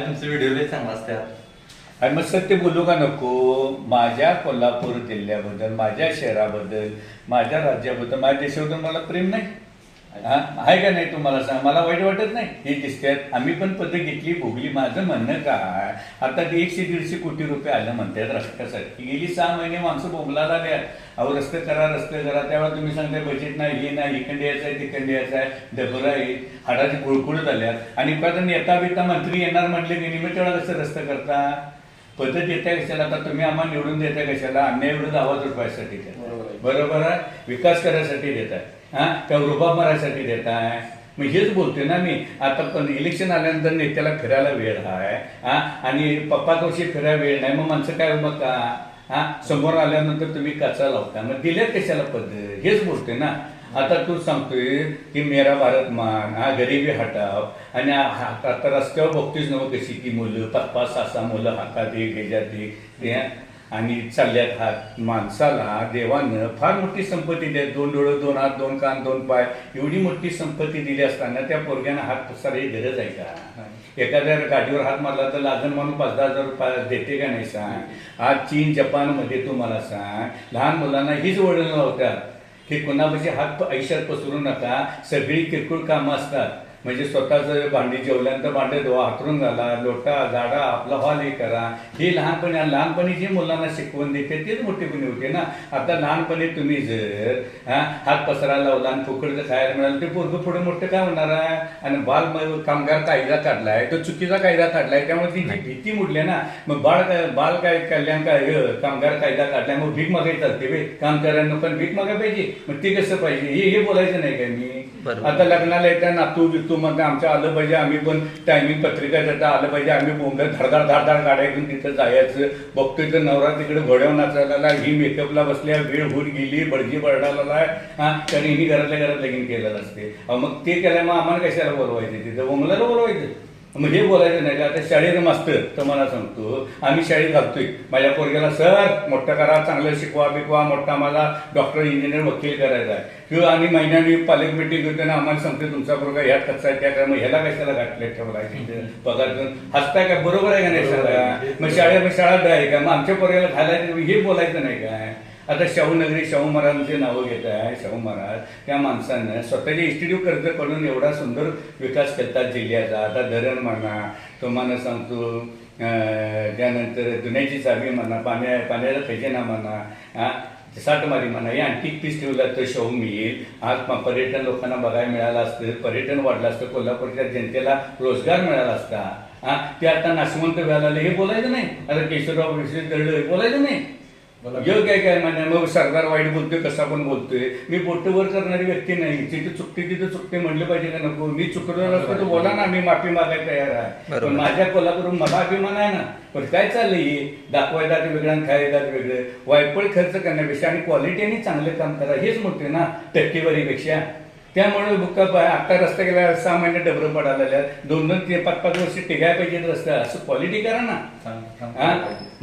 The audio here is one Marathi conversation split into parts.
आणि तुमचे व्हिडिओ लय चांगला असतात. आणि मग सत्य बोलू का नको? माझ्या कोल्हापूर जिल्ह्याबद्दल माझ्या शहराबद्दल माझ्या राज्याबद्दल माझ्या देशाबद्दल मला प्रेम नाही. आहे का नाही तुम्हाला सांग मला वाईट वाटत नाही? हे दिसतात आम्ही पण पदक घेतली भोगली. माझं म्हणणं काय? आता ते एकशे दीडशे कोटी रुपये आलं म्हणतात रस्त्यासाठी. गेली सहा महिने माणसं बोंबला लागल्या अहो रस्ते करा रस्ते करा. त्यावेळेला तुम्ही सांगताय बजेट नाही हे नाही इकडे यायचं आहे तिकडे यायचं आहे. डबरं आहे. हाडाची कुळकुळ झाल्यात. आणि परत नेता बिता मंत्री येणार म्हटले की निमित्त वेळा कसं रस्ते करता? पद्धत येते कशाला? आता तुम्ही आम्हाला निवडून देता कशाला? अन्याय विरुद्ध आवाज उठवायसाठी देताय. बरोबर आहे. विकास करायसाठी देत आहे हा? त्या रुबाब मारायसाठी देत आहे. मग हेच बोलते ना मी. आता पण इलेक्शन आल्यानंतर नेत्याला फिरायला वेळ आहे. हा? आणि पप्पा वर्षी फिरायला वेळ नाही. मग माणसं काय मग का? हा? समोर आल्यानंतर तुम्ही कचरा लावता. मग दिल्यात कशाला पद्धत हेच बोलते ना. आता तू सांगतोय की मेरा भारत मान हा गरिबी हटाव आणि हा- आता रस्त्यावर बघतोयच नव्हतं कशी ती मुलं. पाच पाच सहा सहा मुलं हातात एक ह्याच्यात एक आणि चालल्यात हात माणसाला देवानं फार मोठी संपत्ती द्या दोन डोळं दोन हात दोन कान दोन पाय एवढी मोठी संपत्ती दिली असताना त्या पोरग्यानं हात पसारायची गरज आहे का? एखाद्या गाडीवर हात मारला तर लागण म्हणून पाच दहा हजार रुपये देते का नाही सांग? आज चीन जपानमध्ये तुम्हाला सांग लहान मुलांना हीच वडील लावतात की कुणापाशी हात आयुष्यात पसरू नका. सगळी किरकोळ कामं असतात. म्हणजे स्वतःच भांडी जेवल्यानंतर भांडे धुवा हातरून घाला लोटा झाडा आपला हॉल हे करा. हे लहानपणी लहानपणी जे मुलांना शिकवण देते तेच मोठेपणी होते ना. आता लहानपणी तुम्ही जर हा, हात पसरा लावला आणि फुकडचं खायला मिळालं ते पोरगं पुढे मोठं काय होणार आहे? आणि बाल कामगार कायदा काढलाय तो चुकीचा कायदा काढलाय त्यामुळे ती भीती मुडली ना मग बाळ काय बाल काय कल्याण काय हे, कामगार कायदा काढलाय मग भीक मागायची चालते बे काम करायला पण भीक मागा पाहिजे. मग ते कसं पाहिजे? हे हे बोलायचं नाही का मी. आता लग्नाला येत्या नातू बितू मग आमचं आलं पाहिजे आम्ही पण टायमिंग पत्रिका त्याचा आलं पाहिजे आम्ही बोंबल धडधाड धाडधाड गाड्या घेऊन तिथं जायचं. बघतोय तर नवरा तिकडे घोड्यावर नाचायला ही मेकअपला बसल्या वेळ होऊन गेली बळजी बरडाला हा कारण घरातल्या घरात लगीन केलेलं असते. मग ते केल्यामुळे मग आम्हाला कशाला बोलवायचे तिथं? बोंबलाला बोलवायचं? मग हे बोलायचं नाही का? आता शाळेत मास्तर तर मला सांगतो आम्ही शाळेत घालतोय. माझ्या पोरग्याला सर मोठं करा चांगलं शिकवा बिकवा मोठा मला डॉक्टर इंजिनियर वकील करायचा आहे. किंवा आणि महिन्यानी पालक मिटिंग होते ना आम्हाला सांगतो तुमचा पोरगा ह्यात कच्चा आहे त्या काय मग ह्याला कशाला घातले ठेवला पगार हसताय का? बरोबर आहे का नाही? सगळ्या मग शाळेत शाळा आहे का? मग आमच्या पोरग्याला घालायचं हे बोलायचं नाही काय आता शाहू नगरी शाहू महाराजांचे नावं घेत आहे शाहू महाराज. त्या माणसानं स्वतःचे इन्स्टिट्यूट कर्ज करून एवढा सुंदर विकास करतात जिल्ह्याचा. आता धरण म्हणा तुम्हाला सांगतो त्यानंतर दुन्याची चावी म्हणा पाण्या पाण्याचा खजिना म्हणा हा, साठमारी म्हणा हे आणखी पीस ठेवलं तर शाहू मिळेल. आज पर्यटन लोकांना बघायला मिळालं असतं पर्यटन वाढलं असतं कोल्हापूरच्या जनतेला रोजगार मिळाला असता. हा ते आता नाशवंत व्हायला हे बोलायचं नाही. आता केशवराव दळलं हे बोलायचं नाही. योग्य काय काय म्हणजे मग सरदार वाईट बोलतोय कसा पण बोलतोय. मी बोटवर करणारी व्यक्ती नाही. जिथे चुकते तिथे चुकते म्हणलं पाहिजे का नको? मी चुकलो नसतो तर बोला ना मी माफी मागायला तयार आहे. पण माझ्या कोल्हापूरून मला अभिमान आहे ना. पण काय चाललंय दाखवायला वेगळं आणि खायला वेगळं. वायपळ खर्च करण्यापेक्षा आणि क्वालिटीने चांगलं काम करा हेच म्हणतोय ना टक्केवारीपेक्षा. त्यामुळे बुक्का आता रस्ता गेला सहा महिने डबरं पडायला दोन दोन ते पाच पाच वर्ष टिकाय पाहिजे रस्ता. असं क्वालिटी करा ना. हा?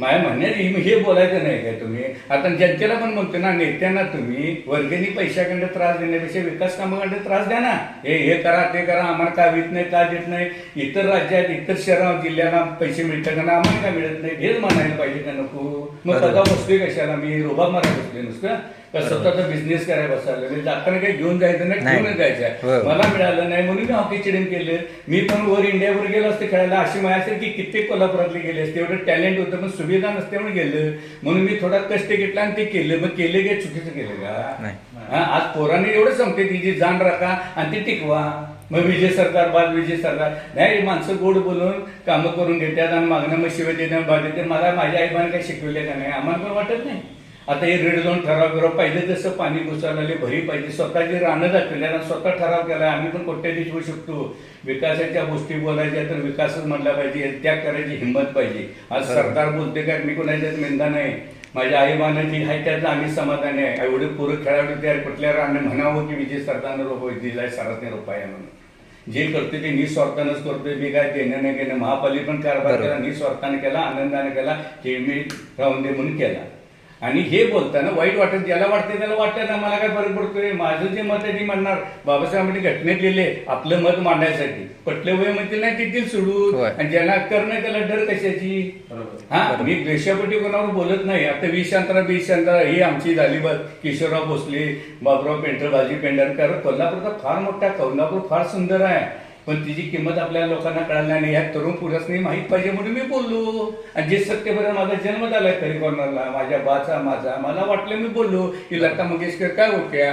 माझ्या म्हणण्यात हे बोलायचं नाही काय तुम्ही? आता जनतेला पण म्हणतो ना नेत्यांना तुम्ही वर्गणी पैशाकडे त्रास देण्यापेक्षा विकास कामाकडे त्रास द्या ना. हे हे करा ते करा. आम्हाला काय देत नाही काय देत नाही? इतर राज्यात इतर शहरा जिल्ह्याला पैसे मिळतात का ना आम्हाला काय मिळत नाही? हेच म्हणायला पाहिजे का नको? मग बरोबर. पगा बसतोय कशाला? मी रोबा मारायला बसले नुसतं. का स्वतःचा बिझनेस करायला बसायला मी जाताना काही घेऊन जायचं नाही नाही. घेऊन जायचं. मला मिळालं नाही म्हणून मी हॉकी चिडीन केलं. मी पण वर इंडियावर गेलो असते खेळायला. अशी माझ्या की कित्येक कोल्हापुरातले गेले असते. एवढं टॅलेंट होतं पण सुविधा नसल्यामुळे गेलं. म्हणून मी थोडा कष्ट घेतला आणि ते केलं. मग केले काय? चुकीचं केलं का? नाही. हा, आज पोरांनी एवढं सांगते तिची जाण राखा आणि ती टिकवा. मग विजय सरकार बाद विजय सरकार. नाही माणसं गोड बोलून कामं करून घेतात आणि मागणं मग शिवाय देतात बाद देते मला माझ्या आईबाने काही शिकवले का नाही? आम्हाला पण वाटत नाही. आता हे रेड झोन ठराव बिराव पाहिजे जसं पाणी घुसायला भरी पाहिजे. स्वतःची रानं दाखवल्या आणि स्वतः ठराव केला. आम्ही पण कोट्याधीश होऊ शकतो. विकासाच्या गोष्टी बोलायच्या तर विकासच म्हणला पाहिजे. त्या करायची हिंमत पाहिजे. आज सरकार बोलते काय मी कोणाच्यात निंदा नाही. माझ्या आई बानाची आहे त्याचं आम्ही समाधानी आहे. एवढे पूरक खेळाडू त्या कुठल्या राणे म्हणावं की विजय सरकारनं रोप दिलाय सरासनी रुपया म्हणून. जे करतोय ते निस्वार्थानंच करतोय. मी काय देणं नाही केलं. महापालिका पण कारभार. केला निस्वार्थाने केला आनंदाने केला हे मी राहून दे म्हणून केला. आणि हे बोलताना वाईट वाटत ज्याला वाटते त्याला वाटतं ना मला काय फरक पडतोय? माझं जे मत आहे ते म्हणणार. बाबासाहेब आंबेडकर घटनेत लिहिले आपलं मत मांडायसाठी. पटले वय म्हणतील नाही तिथील सोडून होय. आणि ज्यांना अक्कर नाही त्याला डर कशाची? बरोबर. हा? मी द्वेषापटी कोणावर बोलत नाही. आता वीस अंतरा बीस अंतरा ही आमची झाली बघ किशोरराव भोसले बाबुराव पेंटर बाजी पेंढरकर कोल्हापूरचा फार मोठा कोल्हापूर फार सुंदर आहे. पण तिची किंमत आपल्या लोकांना कळाली नाही. ह्या तरुण पुरुषांनी माहीत पाहिजे म्हणून मी बोललो. आणि जे सत्य बरं माझा जन्म झालाय खरी कॉर्नरला माझ्या बाचा माझा मला वाटलं मी बोललो की लता मंगेशकर काय होत्या?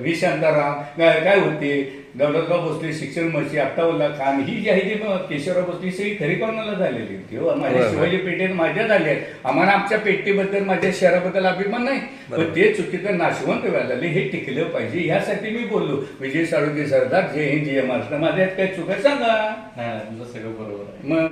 व्ही शांताराम काय काय होते? दौलतराव भोसले शिक्षण मंत्री अत्ताउल्ला खान ही जी आहे ती केशवराव भोसले सगळी खरी कॉर्नरला झालेली? होती हो माझ्या. शिवाजी पेठेत माझ्या झाल्या आम्हाला आमच्या पेटीबद्दल माझ्या शहराबद्दल अभिमान नाही. पण ते चुकीचं नाशवंत व्हायला हे टिकलं पाहिजे यासाठी मी बोललो. विजय साळुंके सरदार जय हिंद जय महाराष्ट्र. माझ्या काय चुका सांगा. सगळं बरोबर आहे. मग